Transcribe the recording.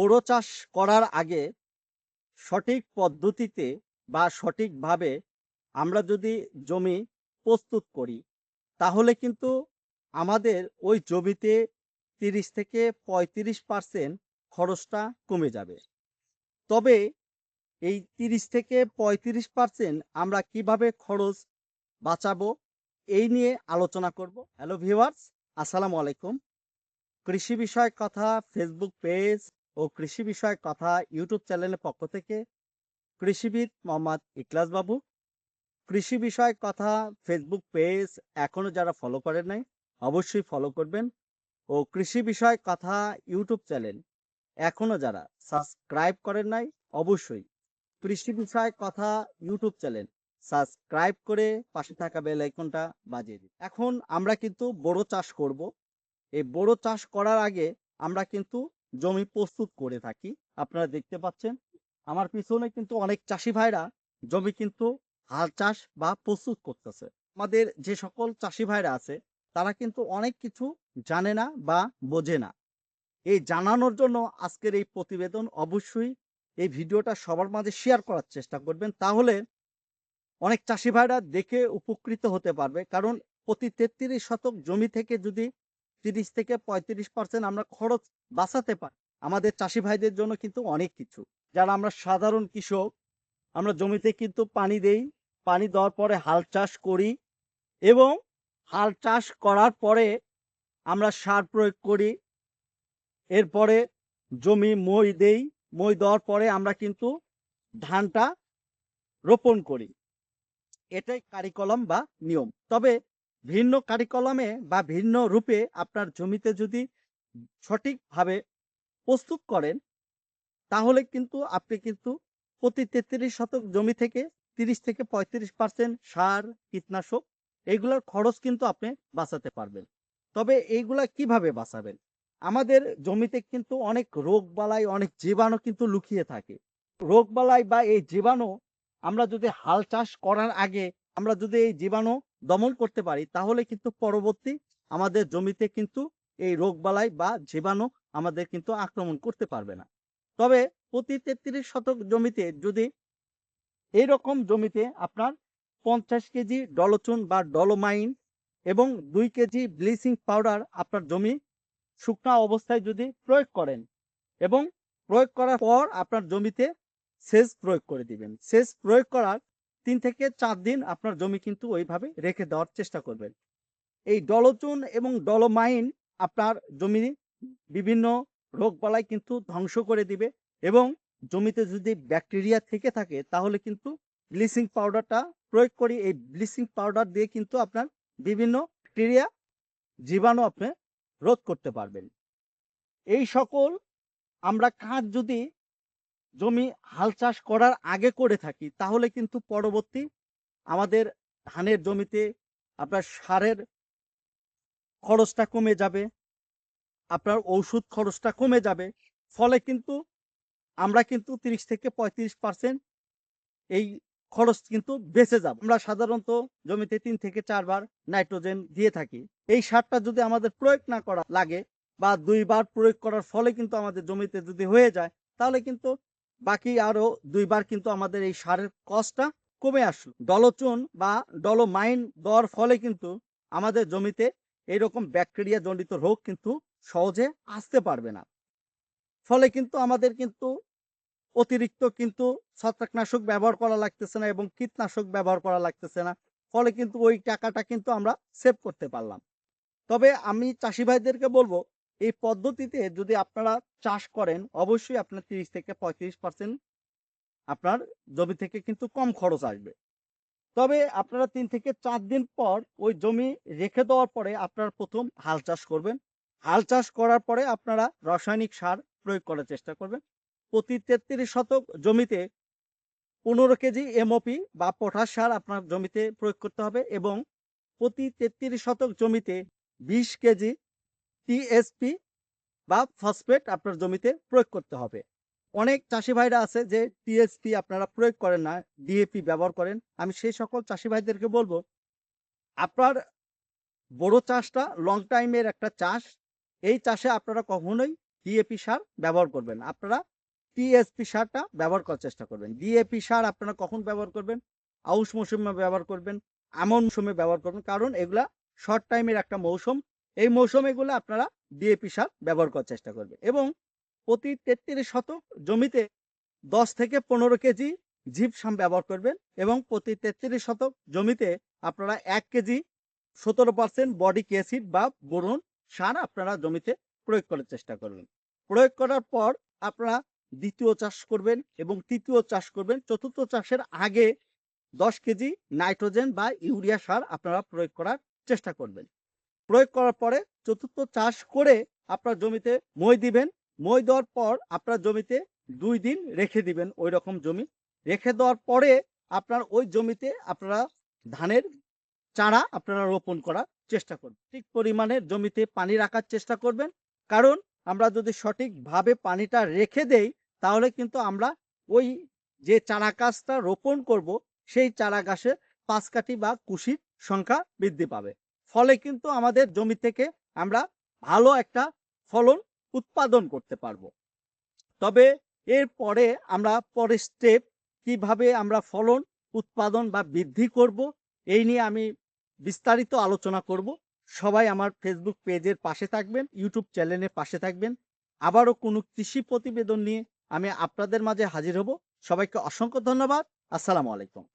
বোরো চাষ করার আগে সঠিক পদ্ধতিতে বা সঠিকভাবে আমরা যদি জমি প্রস্তুত করি, তাহলে কিন্তু আমাদের ওই জমিতে তিরিশ থেকে পঁয়ত্রিশ পার্সেন্ট খরচটা কমে যাবে। তবে এই তিরিশ থেকে পঁয়ত্রিশ পার্সেন্ট আমরা কীভাবে খরচ বাঁচাবো, এই নিয়ে আলোচনা করব। হ্যালো ভিউয়ার্স, আসসালামু আলাইকুম। কৃষি বিষয়ক কথা, ফেসবুক পেজ ও কৃষি বিষয়ক কথা ইউটিউব চ্যানেলের পক্ষ থেকে, কৃষিবিদ মোহাম্মদ ইকলাস বাবু। কৃষি বিষয়ক কথা ফেসবুক পেজ এখনও যারা ফলো করেন নাই, অবশ্যই ফলো করবেন। ও কৃষি বিষয়ক কথা ইউটিউব চ্যানেল এখনও যারা সাবস্ক্রাইব করেন নাই, অবশ্যই কৃষি বিষয়ক কথা ইউটিউব চ্যানেল সাবস্ক্রাইব করে পাশে থাকা বেল আইকনটা বাজিয়ে দিন। এখন আমরা কিন্তু বড় চাষ করব। এই বড় চাষ করার আগে আমরা কিন্তু জমি প্রস্তুত করে থাকি। আপনারা দেখতে পাচ্ছেন, আমার পিছনে কিন্তু অনেক চাষি ভাইরা জমি কিন্তু হাল চাষ বা প্রস্তুত করতেছে। আমাদের যে সকল চাষি ভাইরা আছে, তারা কিন্তু অনেক কিছু জানে না বা বোঝে না। এই জানানোর জন্য আজকের এই প্রতিবেদন অবশ্যই এই ভিডিওটা সবার মাঝে শেয়ার করার চেষ্টা করবেন। তাহলে অনেক চাষি ভাইরা দেখে উপকৃত হতে পারবে। কারণ প্রতি তেত্রিশ শতক জমি থেকে যদি তিরিশ থেকে পঁয়ত্রিশ পার্সেন্ট আমরা খরচ বাঁচাতে পারি। আমাদের চাষি ভাইদের জন্য কিন্তু অনেক কিছু। যারা আমরা সাধারণ কৃষক, আমরা জমিতে কিন্তু পানি দেই, পানি দেওয়ার পরে হাল চাষ করি এবং হাল চাষ করার পরে আমরা সার প্রয়োগ করি। এরপরে জমি মই দেই, মই দেওয়ার পরে আমরা কিন্তু ধানটা রোপণ করি। এটাই কারিকলম বা নিয়ম। তবে ভিন্ন কারিকলমে বা ভিন্ন রূপে আপনার জমিতে যদি সঠিকভাবে প্রস্তুত করেন, তাহলে কিন্তু আপনি কিন্তু প্রতি তেত্রিশ শতক জমি থেকে তিরিশ থেকে পঁয়ত্রিশ পার্সেন্ট সার, কীটনাশক এইগুলোর খরচ কিন্তু আপনি বাঁচাতে পারবেন। তবে এইগুলা কীভাবে বাঁচাবেন? আমাদের জমিতে কিন্তু অনেক রোগ বালাই, অনেক জীবাণু কিন্তু লুকিয়ে থাকে। রোগ বালাই বা এই জীবাণু আমরা যদি হাল চাষ করার আগে আমরা যদি এই জীবাণু দমন করতে পারি, তাহলে কিন্তু পরবর্তী আমাদের জমিতে কিন্তু এই রোগ বালাই বা জীবাণু আমাদের কিন্তু আক্রমণ করতে পারবে না। তবে প্রতি তেত্রিশ শতক জমিতে যদি এইরকম জমিতে আপনার পঞ্চাশ কেজি ডলচুন বা ডলোমাইন এবং দুই কেজি ব্লিচিং পাউডার আপনার জমি শুকনা অবস্থায় যদি প্রয়োগ করেন এবং প্রয়োগ করার পর আপনার জমিতে সেচ প্রয়োগ করে দিবেন। সেচ প্রয়োগ করার তিন থেকে চার দিন আপনার জমি কিন্তু ওইভাবে রেখে দেওয়ার চেষ্টা করবেন। এই ডলচুন এবং ডলোমাইন আপনার জমি বিভিন্ন রোগবালাই কিন্তু ধ্বংস করে দিবে এবং জমিতে যদি ব্যাকটেরিয়া থেকে থাকে তাহলে কিন্তু ব্লিচিং পাউডারটা প্রয়োগ করি এই ব্লিচিং পাউডার দিয়ে কিন্তু আপনার বিভিন্ন ব্যাকটেরিয়া জীবাণু আপনি রোধ করতে পারবেন। এই সকল আমরা কাজ যদি জমি হাল চাষ করার আগে করে থাকি, তাহলে কিন্তু পরবর্তী আমাদের ধানের জমিতে আপনার সারের খরচটা কমে যাবে, আপনার ঔষধ খরচটা কমে যাবে, ফলে কিন্তু আমরা কিন্তু তিরিশ থেকে পঁয়ত্রিশ পার্সেন্ট এই খরচ কিন্তু বেঁচে যাব। আমরা সাধারণত জমিতে তিন থেকে চারবার নাইট্রোজেন দিয়ে থাকি। এই সারটা যদি আমাদের প্রয়োগ না করা লাগে বা দুইবার প্রয়োগ করার ফলে কিন্তু আমাদের জমিতে যদি হয়ে যায়, তাহলে কিন্তু বাকি আরও দুইবার কিন্তু আমাদের এই সারের কস্টটা কমে আসলো। ডলোচুন বা ডলোমাইন দেওয়ার ফলে কিন্তু আমাদের জমিতে এইরকম ব্যাকটেরিয়া জনিত রোগ কিন্তু সহজে আসতে পারবে না। ফলে কিন্তু আমাদের কিন্তু অতিরিক্ত কিন্তু ছত্রাকনাশক ব্যবহার করা লাগতেছে না এবং কীটনাশক ব্যবহার করা লাগতেছে না। ফলে কিন্তু ওই টাকাটা কিন্তু আমরা সেভ করতে পারলাম। তবে আমি চাষি ভাইদেরকে বলব এই পদ্ধতিতে যদি আপনারা চাষ করেন, অবশ্যই আপনার তিরিশ থেকে পঁয়ত্রিশ পার্সেন্ট আপনার জমি থেকে কিন্তু কম খরচ আসবে। তবে আপনারা তিন থেকে চার দিন পর ওই জমি রেখে দেওয়ার পরে আপনারা প্রথম হাল চাষ করবেন। হাল চাষ করার পরে আপনারা রাসায়নিক সার প্রয়োগ করার চেষ্টা করবেন। প্রতি তেত্রিশ শতক জমিতে পনেরো কেজি এমওপি বা পটাশ সার আপনার জমিতে প্রয়োগ করতে হবে এবং প্রতি তেত্রিশ শতক জমিতে বিশ কেজি টিএসপি বা ফসফেট আপনার জমিতে প্রয়োগ করতে হবে অনেক চাষি ভাইরা আছে যে টিএসপি আপনারা প্রয়োগ করেন না ডিএপি ব্যবহার করেন আমি সেই সকল চাষি ভাইদেরকে বলব আপনার বড় চাষটা লং টাইমের একটা চাষ এই চাষে আপনারা কখনোই ডিএপি সার ব্যবহার করবেন আপনারা টিএসপি সারটা ব্যবহার করার চেষ্টা করবেন। ডিএপি সার আপনারা কখন ব্যবহার করবেন? আউশ মৌসুমে ব্যবহার করবেন, আমন মৌসুমে ব্যবহার করবেন। কারণ এগুলা শর্ট টাইমের একটা মৌসুম। এই মৌসুমে এগুলা আপনারা ডিএপি সার ব্যবহার করার চেষ্টা করবেন এবং প্রতি ৩৩ শতক জমিতে ১০ থেকে ১৫ কেজি জিপসাম ব্যবহার করবেন এবং প্রতি ৩৩ শতক জমিতে আপনারা এক কেজি ১৭% বডিক অ্যাসিড বা বোরন সার আপনারা জমিতে প্রয়োগ করার চেষ্টা করবেন। প্রয়োগ করার পর আপনারা দ্বিতীয় চাষ করবেন এবং তৃতীয় চাষ করবেন। চতুর্থ চাষের আগে ১০ কেজি নাইট্রোজেন বা ইউরিয়া সার আপনারা প্রয়োগ করার চেষ্টা করবেন। প্রয়োগ করার পরে চতুর্থ চাষ করে আপনার জমিতে মই দিবেন। মই দেওয়ার পর আপনার জমিতে দুই দিন রেখে দিবেন ওই রকম জমি। রেখে দেওয়ার পরে আপনার ওই জমিতে আপনারা ধানের চারা আপনারা রোপণ করার চেষ্টা করবেন। ঠিক পরিমাণে জমিতে পানি রাখার চেষ্টা করবেন। কারণ আমরা যদি সঠিকভাবে পানিটা রেখে দেই, তাহলে কিন্তু আমরা ওই যে চারা গাছটা রোপণ করব, সেই চারা গাছে পাঁচকাঠি বা কুশির সংখ্যা বৃদ্ধি পাবে। ফলে কিন্তু আমাদের জমি থেকে আমরা ভালো একটা ফলন উৎপাদন করতে পারব। তবে এরপরে আমরা পরের স্টেপ কীভাবে আমরা ফলন উৎপাদন বা বৃদ্ধি করব এই নিয়ে আমি বিস্তারিত আলোচনা করব। সবাই আমার ফেসবুক পেজের পাশে থাকবেন, ইউটিউব চ্যানেলের পাশে থাকবেন। আবারও কোনো কৃষি প্রতিবেদন নিয়ে আমি আপনাদের মাঝে হাজির হব। সবাইকে অসংখ্য ধন্যবাদ। আসসালামু আলাইকুম।